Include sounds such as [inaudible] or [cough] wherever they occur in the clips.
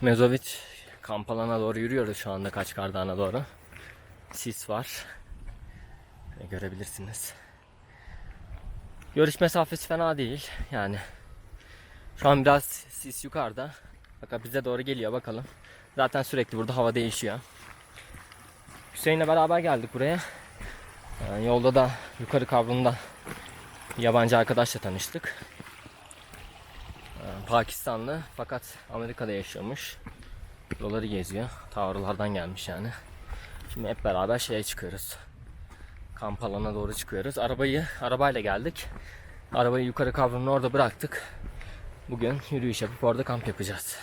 Mezovit kamp alanına doğru yürüyoruz şu anda Kaçkar Dağı'na doğru. Sis var. Görebilirsiniz. Görüş mesafesi fena değil. Yani şu an biraz sis yukarıda. Fakat bize doğru geliyor bakalım. Zaten sürekli burada hava değişiyor. Hüseyin'le beraber geldik buraya. Yani yolda da yukarı kavrunda yabancı arkadaşla tanıştık. Pakistanlı fakat Amerika'da yaşıyormuş. Buraları geziyor. Tavırlardan gelmiş yani. Şimdi hep beraber şeye çıkıyoruz. Kamp alanına doğru çıkıyoruz. Arabayı arabayla geldik. Arabayı yukarı kavrunun orada bıraktık. Bugün yürüyüş yapıp orada kamp yapacağız.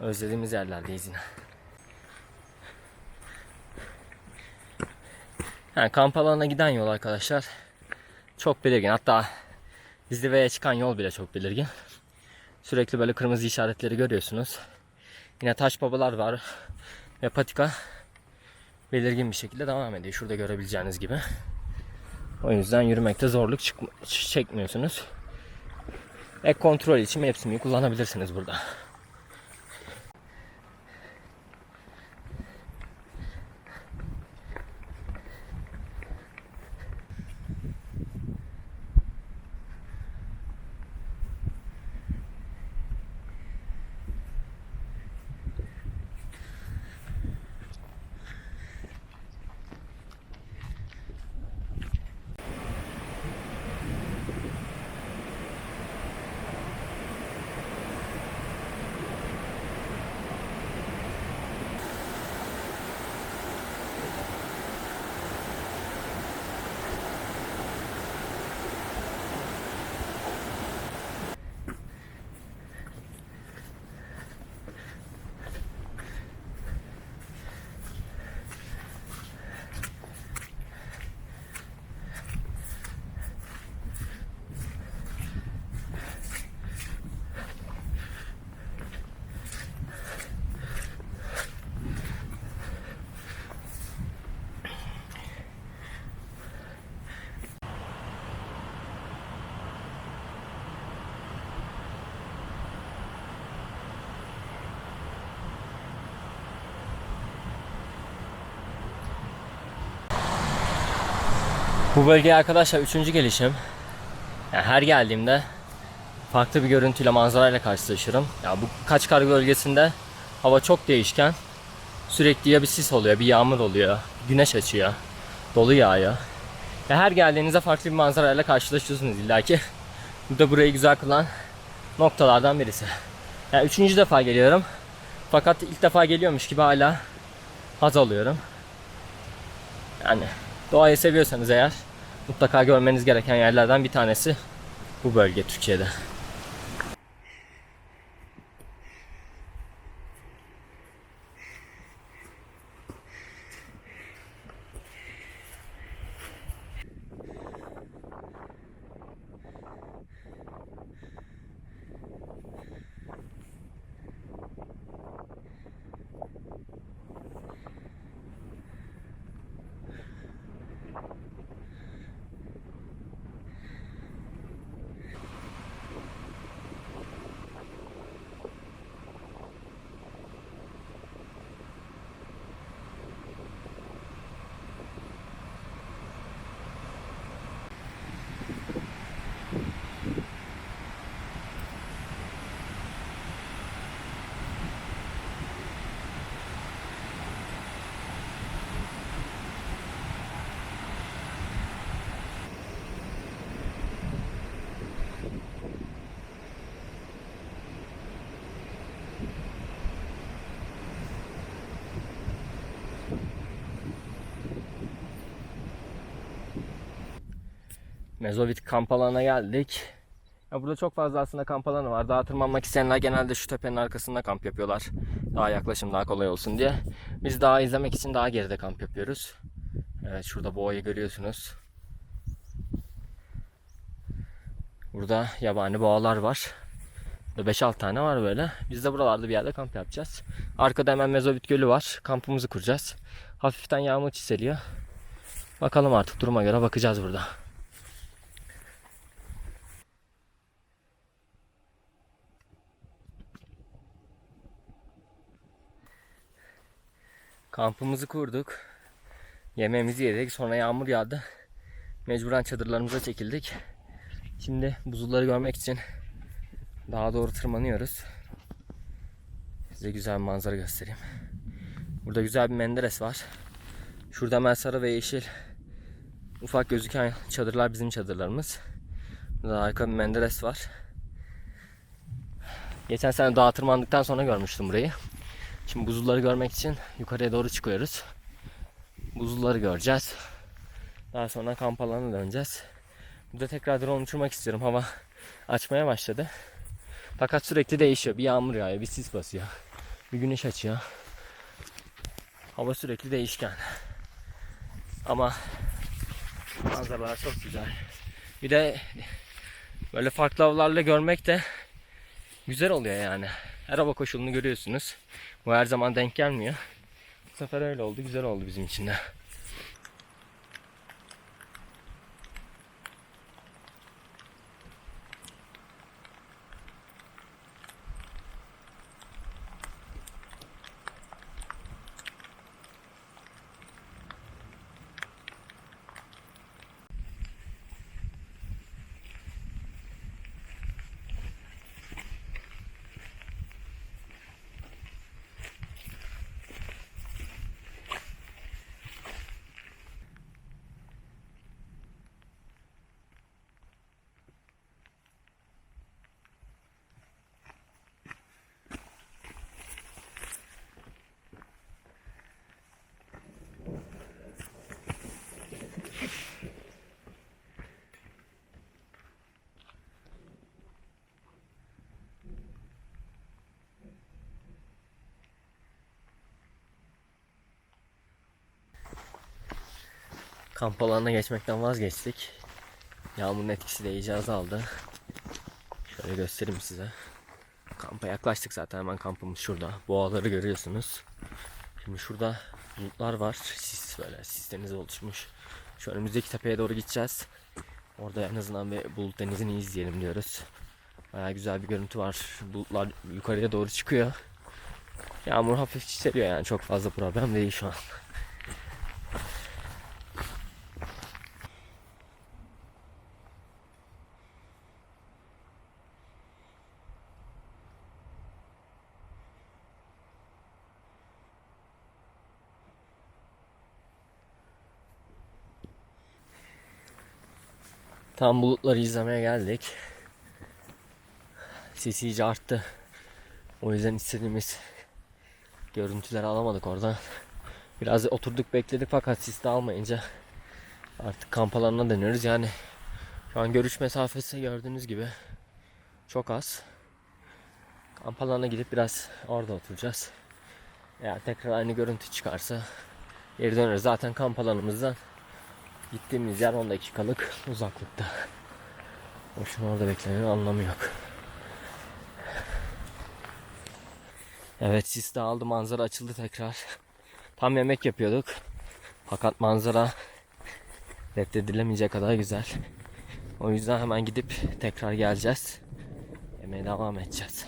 Özlediğimiz yerlerdeyiz yine. Yani kamp alanına giden yol arkadaşlar çok belirgin. Hatta Dizlive'ye çıkan yol bile çok belirgin. Sürekli böyle kırmızı işaretleri görüyorsunuz. Yine taş babalar var ve patika belirgin bir şekilde devam ediyor. Şurada görebileceğiniz gibi. O yüzden yürümekte zorluk çekmiyorsunuz. Ek kontrol için Maps'imi kullanabilirsiniz burada. Bu bölgeye arkadaşlar üçüncü gelişim. Yani her geldiğimde farklı bir görüntüyle manzarayla karşılaşırım. Ya bu Kaçkar bölgesinde hava çok değişken. Sürekli ya bir sis oluyor, bir yağmur oluyor, güneş açıyor, dolu yağıyor. Ya her geldiğinizde farklı bir manzarayla karşılaşıyorsunuz illaki. [laughs] Bu da burayı güzel kılan noktalardan birisi. Yani üçüncü defa geliyorum. Fakat ilk defa geliyormuş gibi hala haz alıyorum. Yani doğayı seviyorsanız eğer mutlaka görmeniz gereken yerlerden bir tanesi bu bölge Türkiye'de. Mezovit kamp alanına geldik. Ya burada çok fazla aslında kamp alanı var. Dağa tırmanmak isteyenler genelde şu tepenin arkasında kamp yapıyorlar. Daha yaklaşım daha kolay olsun diye. Biz dağı izlemek için daha geride kamp yapıyoruz. Evet şurada boğayı görüyorsunuz. Burada yabani boğalar var. Burada 5-6 tane var böyle. Biz de buralarda bir yerde kamp yapacağız. Arkada hemen Mezovit Gölü var. Kampımızı kuracağız. Hafiften yağmur çiseliyor. Bakalım artık duruma göre bakacağız burada. Kampımızı kurduk. Yemeğimizi yedik. Sonra yağmur yağdı. Mecburen çadırlarımıza çekildik. Şimdi buzulları görmek için daha doğru tırmanıyoruz. Size güzel bir manzara göstereyim. Burada güzel bir menderes var. Şurada sarı ve yeşil ufak gözüken çadırlar bizim çadırlarımız. Burada harika bir menderes var. Geçen sene dağa tırmandıktan sonra görmüştüm burayı. Şimdi buzulları görmek için yukarıya doğru çıkıyoruz. Buzulları göreceğiz. Daha sonra kamp alanına döneceğiz. Burada tekrar drone uçurmak istiyorum. Hava açmaya başladı. Fakat sürekli değişiyor. Bir yağmur yağıyor, bir sis basıyor. Bir güneş açıyor. Hava sürekli değişken. Ama manzaralar çok güzel. Bir de böyle farklı avlarla görmek de güzel oluyor yani. Her hava koşulunu görüyorsunuz. Bu her zaman denk gelmiyor. Bu sefer öyle oldu. Güzel oldu bizim için de. Kamp alanına geçmekten vazgeçtik. Yağmurun etkisi de iyice azaldı. Şöyle göstereyim size. Kampa yaklaştık zaten hemen kampımız şurada. Boğaları görüyorsunuz. Şimdi şurada bulutlar var. Sis böyle sis denizi oluşmuş. Şu önümüzdeki tepeye doğru gideceğiz. Orada en azından bir bulut denizini izleyelim diyoruz. Baya güzel bir görüntü var. Bulutlar yukarıya doğru çıkıyor. Yağmur hafif çiseliyor yani çok fazla problem değil şu an. Tam bulutları izlemeye geldik. Sis iyice arttı. O yüzden istediğimiz görüntüleri alamadık oradan. Biraz oturduk bekledik fakat sis de almayınca artık kamp alanına dönüyoruz. Yani şu an görüş mesafesi gördüğünüz gibi çok az. Kamp alanına gidip biraz orada oturacağız. Eğer tekrar aynı görüntü çıkarsa geri döneriz. Zaten kamp alanımızdan Gittiğimiz yer 10 dakikalık [laughs] uzaklıkta. Boşuna orada beklemenin anlamı yok. Evet sis de aldı manzara açıldı tekrar. Tam yemek yapıyorduk. Fakat manzara reddedilemeyecek kadar güzel. O yüzden hemen gidip tekrar geleceğiz. Yemeğe devam edeceğiz.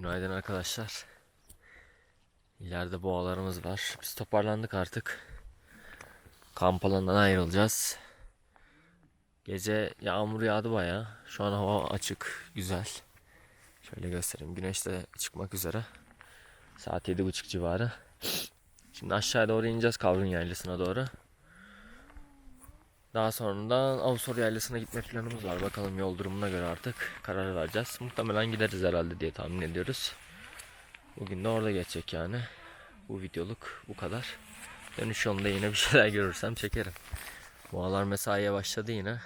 Günaydın arkadaşlar. İleride boğalarımız var. Biz toparlandık artık. Kamp alanından ayrılacağız. Gece yağmur yağdı baya. Şu an hava açık, güzel. Şöyle göstereyim. Güneş de çıkmak üzere. Saat 7.30 civarı. Şimdi aşağıya doğru ineceğiz Kavrun Yaylası'na doğru. Daha sonradan Avusor Yaylası'na gitme planımız var. Bakalım yol durumuna göre artık karar vereceğiz. Muhtemelen gideriz herhalde diye tahmin ediyoruz. Bugün de orada geçecek yani. Bu videoluk bu kadar. Dönüş yolunda yine bir şeyler görürsem çekerim. Bu aralar mesaiye başladı yine.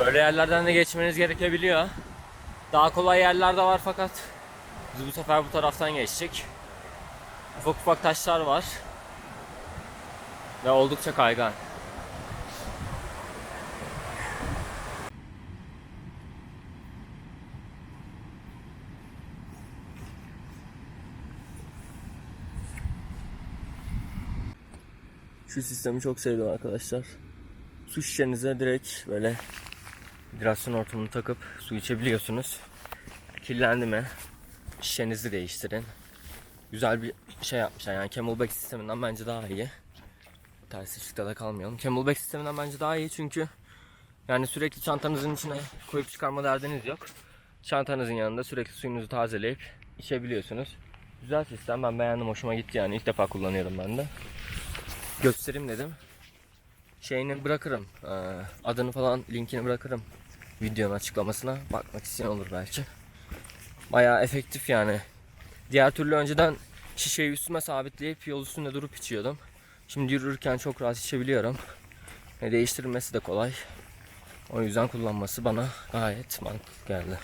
Böyle yerlerden de geçmeniz gerekebiliyor. Daha kolay yerler de var fakat biz bu sefer bu taraftan geçtik. Ufak ufak taşlar var. Ve oldukça kaygan. Şu sistemi çok sevdim arkadaşlar. Su şişenize direkt böyle hidrasyon hortumunu takıp su içebiliyorsunuz. Kirlendi mi şişenizi değiştirin. Güzel bir şey yapmışlar yani Camelback sisteminden bence daha iyi. Ters ışıkta da kalmayalım. Camelback sisteminden bence daha iyi çünkü yani sürekli çantanızın içine koyup çıkarma derdiniz yok. Çantanızın yanında sürekli suyunuzu tazeleyip içebiliyorsunuz. Güzel sistem ben beğendim hoşuma gitti yani ilk defa kullanıyorum ben de. Göstereyim dedim. Şeyini bırakırım. Ee, adını falan linkini bırakırım. Videonun açıklamasına. Bakmak isteyen olur belki. Bayağı efektif yani. Diğer türlü önceden şişeyi üstüme sabitleyip yol üstünde durup içiyordum. Şimdi yürürken çok rahat içebiliyorum. Ve değiştirilmesi de kolay. O yüzden kullanması bana gayet mantıklı geldi.